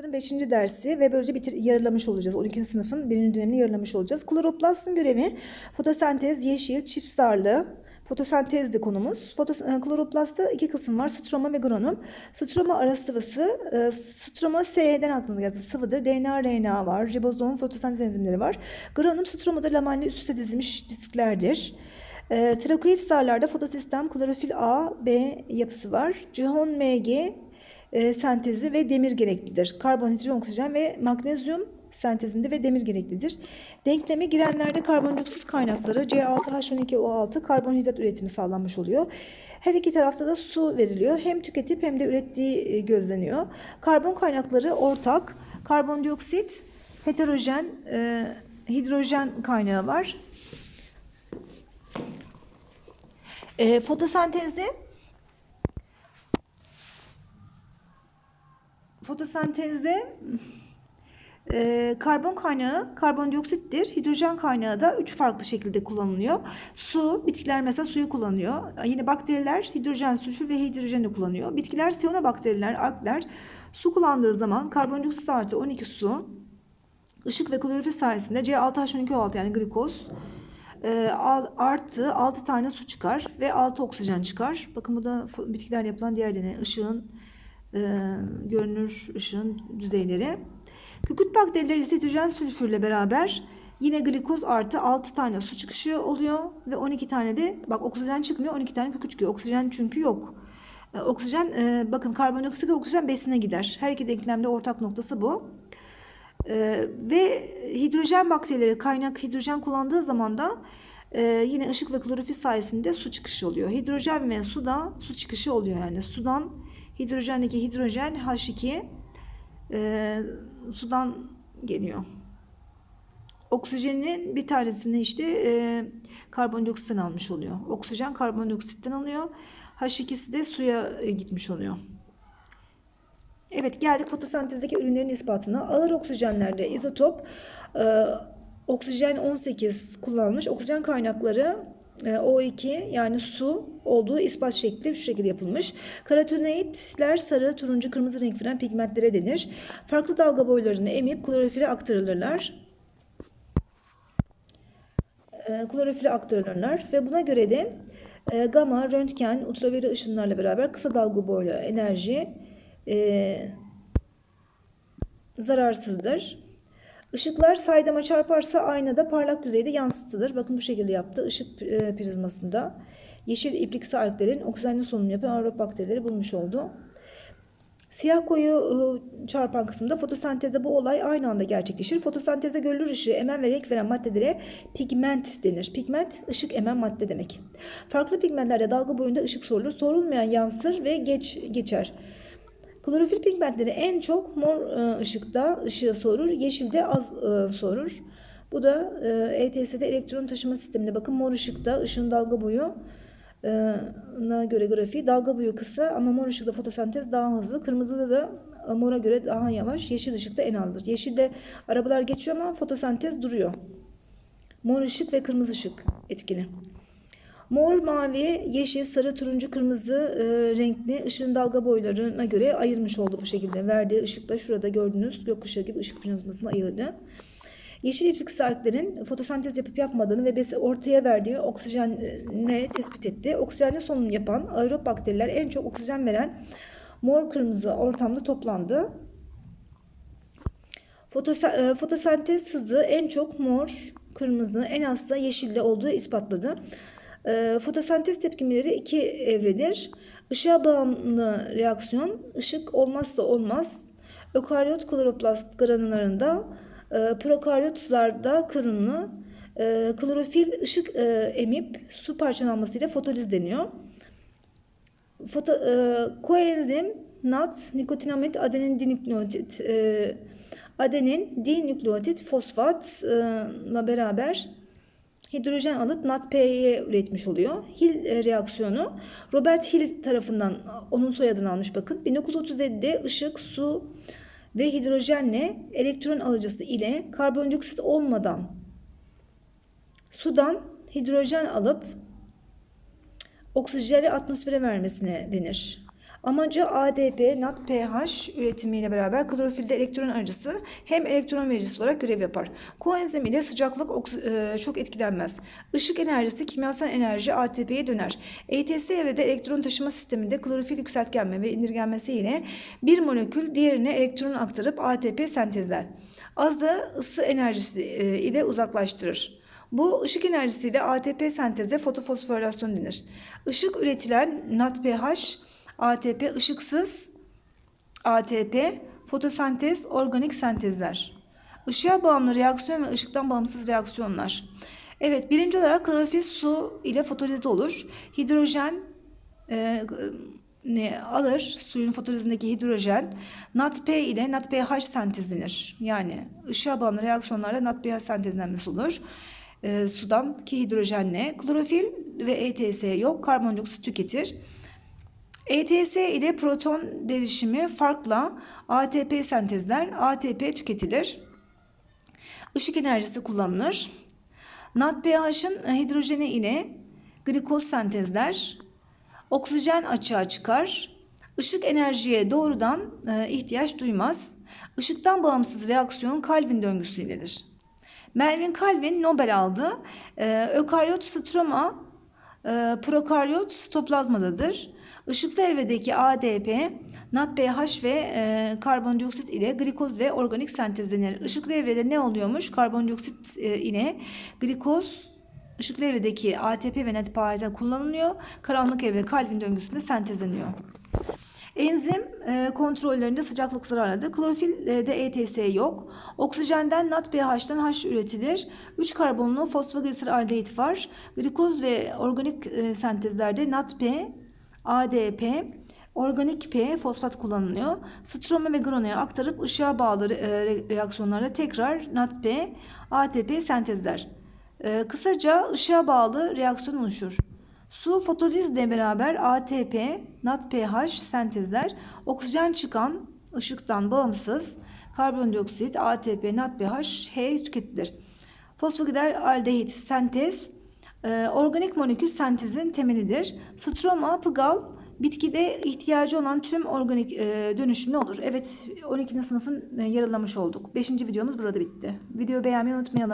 Sınıfların 5. dersi ve böylece bitir, yarılamış olacağız. 12. sınıfın 1. dönemini yarılamış olacağız. Kloroplastın görevi fotosentez, yeşil, çift zarlı, fotosentezdi konumuz. Fotos, e, kloroplastta iki kısım var. Stroma ve granum. Stroma ara sıvısı. E, stroma S'den aklınıza gelsin. Sıvıdır. DNA, RNA var. Ribozom, fotosentez enzimleri var. Granum stromada lamelli üst üste dizilmiş disklerdir. E, trakoid zarlarda fotosistem, klorofil A, B yapısı var. Cihon Mg e, sentezi ve demir gereklidir. Karbon, hidrojen, oksijen ve magnezyum sentezinde ve demir gereklidir. Denkleme girenlerde karbondioksit kaynakları C6H12O6 karbonhidrat üretimi sağlanmış oluyor. Her iki tarafta da su veriliyor. Hem tüketip hem de ürettiği e, gözleniyor. Karbon kaynakları ortak. Karbondioksit, heterojen, e, hidrojen kaynağı var. E, fotosentezde fotosentezde e, karbon kaynağı karbondioksittir. Hidrojen kaynağı da üç farklı şekilde kullanılıyor. Su, bitkiler mesela suyu kullanıyor. Yine bakteriler hidrojen, sülfür ve hidrojeni kullanıyor. Bitkiler siyonobakteriler, algler su kullandığı zaman karbondioksit artı 12 su, ışık ve klorofil sayesinde C6H12O6 yani glikoz e, artı 6 tane su çıkar ve 6 oksijen çıkar. Bakın bu da bitkiler yapılan diğer deney. Işığın e, görünür ışığın düzeyleri. Kükürt bakterileri hidrojen sülfürle beraber yine glikoz artı 6 tane su çıkışı oluyor ve 12 tane de bak oksijen çıkmıyor 12 tane kükürt çıkıyor. Oksijen çünkü yok. Oksijen bakın karbondioksit ve oksijen besine gider. Her iki denklemde ortak noktası bu. E, ve hidrojen bakterileri kaynak hidrojen kullandığı zaman da e, yine ışık ve klorofil sayesinde su çıkışı oluyor. Hidrojen ve suda su çıkışı oluyor yani. Sudan hidrojendeki hidrojen H2 e, sudan geliyor. Oksijenin bir tanesini işte e, karbondioksitten almış oluyor. Oksijen karbondioksitten alıyor. H2'si de suya e, gitmiş oluyor. Evet geldik fotosentezdeki ürünlerin ispatına. Ağır oksijenlerde izotop e, oksijen 18 kullanılmış. Oksijen kaynakları O2 yani su olduğu ispat şekli şu şekilde yapılmış. Karotenoidler sarı, turuncu, kırmızı renk veren pigmentlere denir. Farklı dalga boylarını emip klorofile aktarılırlar. E, klorofile aktarılırlar ve buna göre de e, gama, röntgen, ultraviyole ışınlarla beraber kısa dalga boylu enerji e, zararsızdır. Işıklar saydama çarparsa aynada parlak düzeyde yansıtılır. Bakın bu şekilde yaptı. Işık e, prizmasında yeşil iplik sarklerin oksijenli solunum yapan aerob bakterileri bulmuş oldu. Siyah koyu e, çarpan kısımda fotosentezde bu olay aynı anda gerçekleşir. Fotosentezde görülür ışığı emen ve renk veren maddelere pigment denir. Pigment ışık emen madde demek. Farklı pigmentlerde dalga boyunda ışık sorulur. Sorulmayan yansır ve geç geçer. Klorofil pigmentleri en çok mor e, ışıkta ışığı sorur, yeşilde az e, sorur. Bu da e, ETS'de elektron taşıma sisteminde bakın mor ışıkta ışığın dalga boyu e, na göre grafiği dalga boyu kısa ama mor ışıkta fotosentez daha hızlı. Kırmızıda da e, mora göre daha yavaş. Yeşil ışıkta en azdır. Yeşilde arabalar geçiyor ama fotosentez duruyor. Mor ışık ve kırmızı ışık etkili. Mor, mavi, yeşil, sarı, turuncu, kırmızı e, renkli ışığın dalga boylarına göre ayırmış oldu bu şekilde. Verdiği ışıkla şurada gördüğünüz gökkuşağı gibi ışık prizmasını ayırdı. Yeşil iplik sarkların fotosentez yapıp yapmadığını ve besi ortaya verdiği oksijenle tespit etti. Oksijenle solunum yapan aerob bakteriler en çok oksijen veren mor kırmızı ortamda toplandı. E, fotosentez hızı en çok mor, kırmızı, en az da yeşilde olduğu ispatladı. E, fotosentez tepkimeleri iki evredir. Işığa bağımlı reaksiyon, ışık olmazsa olmaz. Ökaryot kloroplast granullarında, e, prokaryotlarda kırımlı, e, klorofil ışık e, emip su parçalanmasıyla fotoliz deniyor. Foto, e, koenzim, NAT, nikotinamid, adenin dinükleotit, e, adenin dinükleotit fosfatla beraber hidrojen alıp NADP'ye üretmiş oluyor. Hill e, reaksiyonu Robert Hill tarafından onun soyadını almış bakın. 1937'de ışık, su ve hidrojenle elektron alıcısı ile karbondioksit olmadan sudan hidrojen alıp oksijeni atmosfere vermesine denir. Amacı ADP, NADPH üretimiyle beraber klorofilde elektron aracısı hem elektron vericisi olarak görev yapar. Koenzim ile sıcaklık e, çok etkilenmez. Işık enerjisi kimyasal enerji ATP'ye döner. ETS evrede elektron taşıma sisteminde klorofil yükseltgenme ve indirgenmesi ile bir molekül diğerine elektron aktarıp ATP sentezler. Azı ısı enerjisi e, ile uzaklaştırır. Bu ışık enerjisiyle ATP senteze fotofosforilasyon denir. Işık üretilen NADPH, ATP ışıksız ATP, fotosentez, organik sentezler. Işığa bağımlı reaksiyon ve ışıktan bağımsız reaksiyonlar. Evet, birinci olarak klorofil su ile fotolize olur. Hidrojen e, ne alır? Suyun fotolizindeki hidrojen NADP ile NADPH sentezlenir. Yani ışığa bağımlı reaksiyonlarla NADPH sentezlenmesi olur. E, sudan ki hidrojenle. Klorofil ve ETS yok. Karbondioksit tüketir. ETS ile proton derişimi farkla ATP sentezler, ATP tüketilir. Işık enerjisi kullanılır. NADPH'ın hidrojeni ile glikoz sentezler. Oksijen açığa çıkar. Işık enerjiye doğrudan e, ihtiyaç duymaz. Işıktan bağımsız reaksiyon Calvin döngüsüyledir. Melvin Calvin Nobel aldı. E, ökaryot stroma e, prokaryot sitoplazmadadır. Işıklı evredeki ADP, NADPH ve e, karbondioksit ile glikoz ve organik sentezlenir. Işıklı evrede ne oluyormuş? Karbondioksit e, ile glikoz ışıklı evredeki ATP ve NADPH kullanılıyor. Karanlık evre Calvin döngüsünde sentezleniyor. Enzim e, kontrollerinde sıcaklık zararlıdır. Klorofilde ETS yok. Oksijenden NADPH'tan H üretilir. 3 karbonlu fosfoglisir aldehit var. Glikoz ve organik e, sentezlerde NADP, ADP, organik P fosfat kullanılıyor. Stroma ve granoya aktarıp ışığa bağlı e, re- reaksiyonlarda tekrar NADP, ATP sentezler. E, kısaca ışığa bağlı reaksiyon oluşur. Su fotolizle beraber ATP, NADPH sentezler. Oksijen çıkan ışıktan bağımsız karbondioksit, ATP, NADPH, H tüketilir. Fosfogidal aldehit sentez e, organik molekül sentezin temelidir. Stroma, pıgal bitkide ihtiyacı olan tüm organik e, dönüşümlü olur. Evet 12. sınıfın e, yarılamış olduk. 5. videomuz burada bitti. Videoyu beğenmeyi unutmayalım.